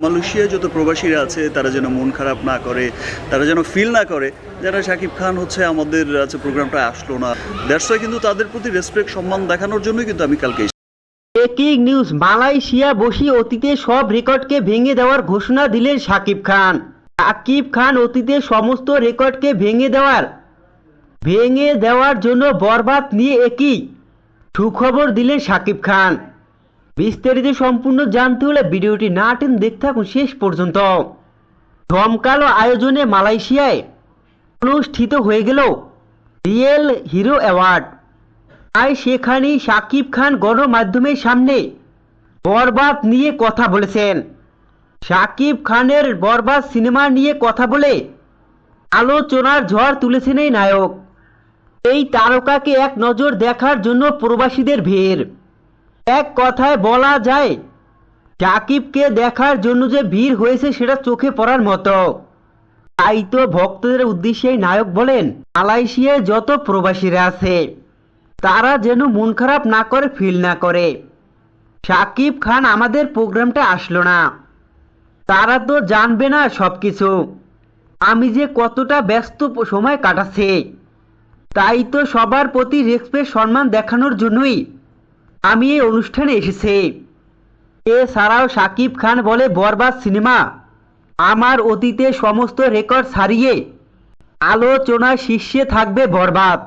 মালয়েশিয়ায় যত প্রবাসীরা আছে, তারা যেন মন খারাপ না করে, তারা যেন ফিল না করে, যারা শাকিব খান হচ্ছে আমাদের আছে প্রোগ্রামটা আসলো না। দ্যাটস কিন্তু তাদের প্রতি রেসপেক্ট সম্মান দেখানোর জন্যই কিন্তু আমি কালকে ব্রেকিং নিউজ মালয়েশিয়া বসি অতীতে সব রেকর্ডকে ভেঙে দেওয়ার ঘোষণা দিলেন সাকিব খান। সাকিব খান অতীতে সমস্ত রেকর্ডকে ভেঙে দেওয়ার ভেঙে দেওয়ার জন্য বরবাদ নিয়ে একই সুখবর দিলেন সাকিব খান। বিস্তারিত সম্পূর্ণ জানতে হলে ভিডিওটি না টেন দেখতে থাকুন শেষ পর্যন্ত। জমকালো আয়োজনে মালয়েশিয়ায় অনুষ্ঠিত হয়ে গেল রিয়েল হিরো অ্যাওয়ার্ড। তাই সেখানেই সাকিব খান গণমাধ্যমের সামনে বরবাদ নিয়ে কথা বলেছেন। সাকিব খানের বরবাদ সিনেমা নিয়ে কথা বলে আলোচনার ঝড় তুলেছেন এই নায়ক। এই তারকাকে এক নজর দেখার জন্য প্রবাসীদের ভিড়। এক কথায় বলা যায় সাকিবকে দেখার জন্য যে ভিড় হয়েছে সেটা চোখে পড়ার মতো। তাই তো ভক্তদের উদ্দেশ্যে নায়ক বলেন, মালয়েশিয়ায় যত প্রবাসীরা আছে, তারা যেন মন খারাপ না করে ফিল না করে। সাকিব খান আমাদের প্রোগ্রামটা আসলো না। তারা তো জানবে না সব কিছু আমি যে কতটা ব্যস্ত সময় কাটাচ্ছি। তাই তো সবার প্রতি রেসপেক্ট সম্মান দেখানোর জন্যই আমি এই অনুষ্ঠানে এসেছি। এছাড়াও সাকিব খান বলে বরবাদ সিনেমা। আমার অতীতে সমস্ত রেকর্ড ছাড়িয়ে আলোচনার শীর্ষে থাকবে বরবাদ।